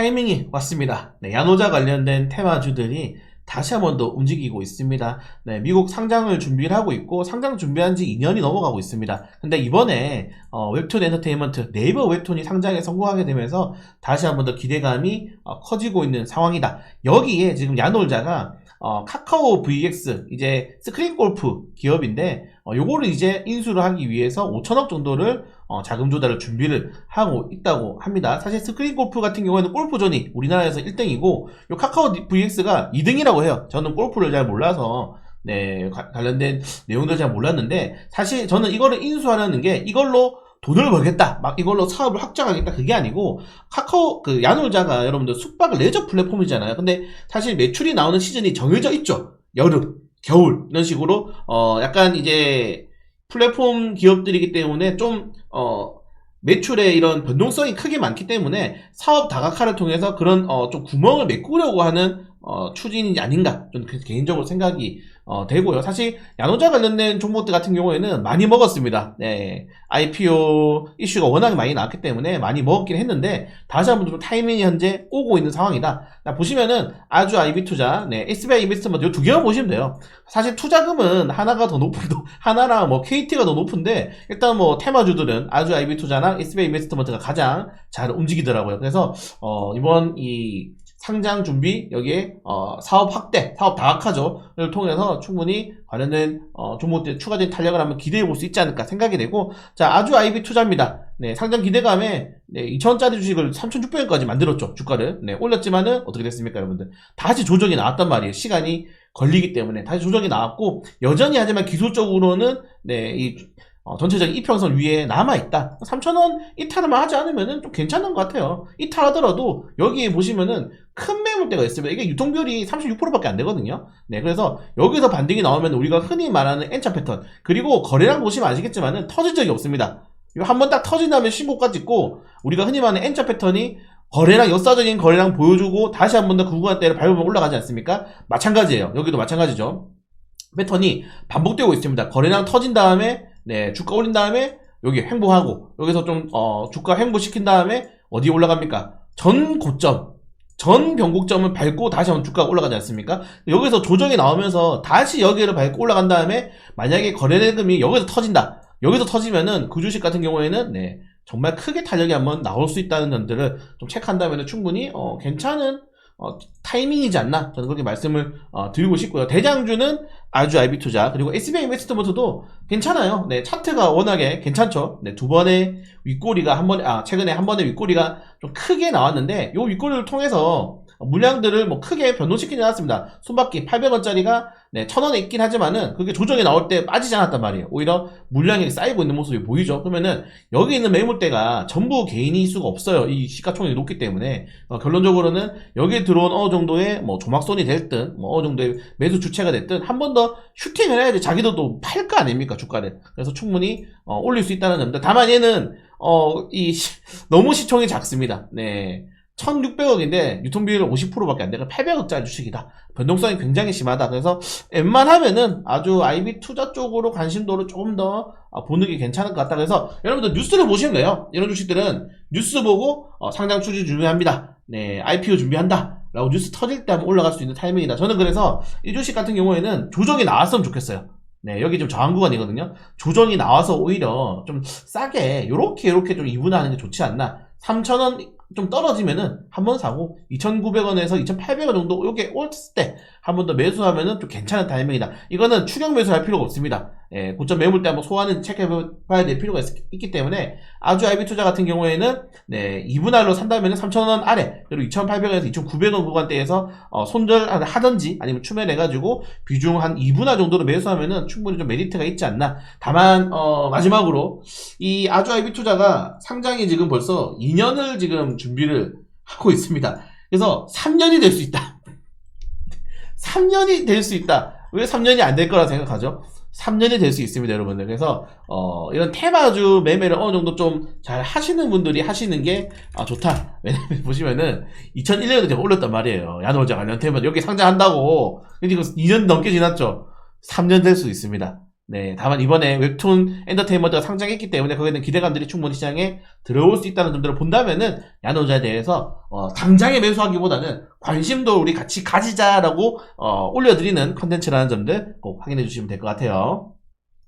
타이밍이 왔습니다. 네, 야노자 관련된 테마주들이 다시 한 번 더 움직이고 있습니다. 네, 미국 상장을 준비를 하고 있고 상장 준비한 지 2년이 넘어가고 있습니다. 근데 이번에 어, 웹툰 엔터테인먼트 네이버 웹툰이 상장에 성공하게 되면서 다시 한 번 더 기대감이 어, 커지고 있는 상황이다. 여기에 지금 야놀자가 어, 카카오 VX 이제 스크린 골프 기업인데 어, 요거를 이제 인수를 하기 위해서 5천억 정도를 어, 자금 조달을 준비를 하고 있다고 합니다. 사실 스크린 골프 같은 경우에는 골프존이 우리나라에서 1등이고 요 카카오 VX가 2등이라고 해요. 저는 골프를 잘 몰라서 네, 가- 관련된 내용들 잘 몰랐는데 사실 저는 이거를 인수하려는 게 이걸로 돈을 벌겠다. 막 이걸로 사업을 확장하겠다. 그게 아니고 카카오 그 야놀자가 여러분들 숙박 레저 플랫폼이잖아요. 근데 사실 매출이 나오는 시즌이 정해져 있죠. 여름, 겨울 이런 식으로 어 약간 이제 플랫폼 기업들이기 때문에 좀 어 매출에 이런 변동성이 크게 많기 때문에 사업 다각화를 통해서 그런 어 좀 구멍을 메꾸려고 하는 어 추진이 아닌가 그 개인적으로 생각이 어 되고요. 사실 야노자 관련된 종목들 같은 경우에는 많이 먹었습니다. 네. IPO 이슈가 워낙에 많이 나왔기 때문에 많이 먹었긴 했는데 다시 한번 좀 타이밍이 현재 오고 있는 상황이다. 자, 보시면은 아주 IB 투자, 네, SBI 인베스트먼트 두 개만 보시면 돼요. 사실 투자금은 하나가 더 높은 하나랑 뭐 KT가 더 높은데 일단 뭐 테마주들은 아주 IB 투자나 SBI 인베스트먼트가 가장 잘 움직이더라고요. 그래서 어, 이번 이 상장 준비 여기에 어, 사업 확대, 사업 다각화죠를 통해서 충분히 관련된 어, 종목들 추가적인 탄력을 한번 기대해 볼 수 있지 않을까 생각이 되고 자 아주 IB 투자입니다. 네 상장 기대감에 네, 2천원짜리 주식을 3,600원까지 만들었죠 주가를. 네 올렸지만은 어떻게 됐습니까 여러분들? 다시 조정이 나왔단 말이에요. 시간이 걸리기 때문에 다시 조정이 나왔고 여전히 하지만 기술적으로는 네이 어, 전체적인 이평선 위에 남아있다. 3,000원 이탈만 하지 않으면은 좀 괜찮은 것 같아요. 이탈하더라도 여기에 보시면은 큰 매물대가 있습니다. 이게 유통비율이 36%밖에 안 되거든요. 네, 그래서 여기서 반등이 나오면 우리가 흔히 말하는 N차 패턴. 그리고 거래량 보시면 아시겠지만은 터진 적이 없습니다. 한번 딱 터진 다음에 신고가 찍고 우리가 흔히 말하는 N차 패턴이 거래량, 역사적인 거래량 보여주고 다시 한 번더그 구간대를 밟으면 올라가지 않습니까? 마찬가지예요. 여기도 마찬가지죠. 패턴이 반복되고 있습니다. 거래량 터진 다음에 네, 주가 올린 다음에 여기 횡보하고 여기서 좀 어, 주가 횡보시킨 다음에 어디에 올라갑니까? 전 고점 전 변곡점을 밟고 다시 한번 주가가 올라가지 않습니까? 여기서 조정이 나오면서 다시 여기를 밟고 올라간 다음에 만약에 거래대금이 여기서 터진다. 여기서 터지면은 그 주식 같은 경우에는 네, 정말 크게 탄력이 한번 나올 수 있다는 점들을 좀 체크한다면 충분히 어, 괜찮은 어, 타이밍이지 않나 저는 그렇게 말씀을 어, 드리고 싶고요. 대장주는 아주 IB 투자 그리고 SBI 인베스트먼트도 괜찮아요. 네 차트가 워낙에 괜찮죠. 네두 번의 윗꼬리가 한 번에 아 최근에 한 번의 윗꼬리가 좀 크게 나왔는데 요 윗꼬리를 통해서 물량들을 뭐 크게 변동시키지 않았습니다. 손바퀴 800원짜리가 네, 1000원에 있긴 하지만은 그게 조정이 나올 때 빠지지 않았단 말이에요. 오히려 물량이 쌓이고 있는 모습이 보이죠. 그러면은 여기 있는 매물대가 전부 개인일 수가 없어요. 이 시가총액이 높기 때문에 어, 결론적으로는 여기에 들어온 어느 정도의 뭐 조막손이 됐든 뭐 어느 정도의 매수 주체가 됐든 한 번 더 슈팅을 해야지 자기도 또 팔 거 아닙니까 주가를. 그래서 충분히 어, 올릴 수 있다는 점들. 다만 얘는 어, 이 시- 너무 시총이 작습니다. 네. 1600억인데 유통비율 50%밖에 안 되고 800억짜리 주식이다. 변동성이 굉장히 심하다. 그래서 웬만하면은 아주 IB 투자 쪽으로 관심도를 조금 더 어, 보는 게 괜찮을 것 같다. 그래서 여러분들 뉴스를 보시면 돼요. 이런 주식들은 뉴스 보고 어, 상장 추진 준비합니다. 네, IPO 준비한다. 라고 뉴스 터질 때 한번 올라갈 수 있는 타이밍이다. 저는 그래서 이 주식 같은 경우에는 조정이 나왔으면 좋겠어요. 네, 여기 좀 저항 구간이거든요. 조정이 나와서 오히려 좀 싸게 요렇게 요렇게 좀 이분하는 게 좋지 않나. 3,000원 좀 떨어지면은 한 번 사고 2,900원에서 2,800원 정도 요게 올을 때한 번 더 매수하면은 좀 괜찮은 타이밍이다. 이거는 추격 매수할 필요가 없습니다. 예, 고점 매물대 한번 소화는 체크해 봐야 될 필요가 있, 기 때문에 아주 IB 투자 같은 경우에는 네, 2분할로 산다면 3,000원 아래 그리고 2,800원에서 2,900원 구간대에서 어, 손절하든지 아니면 추매해가지고 비중 한 2분할 정도로 매수하면은 충분히 좀 메리트가 있지 않나. 다만 어, 마지막으로 이 아주 IB 투자가 상장이 지금 벌써 2년을 지금 준비를 하고 있습니다. 그래서 3년이 될 수 있다. 3년이 될 수 있다. 왜 3년이 안 될 거라 생각하죠? 3년이 될 수 있습니다, 여러분들. 그래서 어, 이런 테마주 매매를 어느 정도 좀 잘 하시는 분들이 하시는 게 아, 좋다. 왜냐면 보시면은 2001년에 제가 올렸단 말이에요. 야노자 관련 테마 여기 상장한다고. 근데 이거 2년 넘게 지났죠. 3년 될 수 있습니다. 네, 다만 이번에 웹툰 엔터테인먼트가 상장했기 때문에 거기는 기대감들이 충분히 시장에 들어올 수 있다는 점들을 본다면은 야노자에 대해서 어, 당장에 매수하기보다는 관심도 우리 같이 가지자라고 어, 올려드리는 컨텐츠라는 점들 꼭 확인해 주시면 될 것 같아요.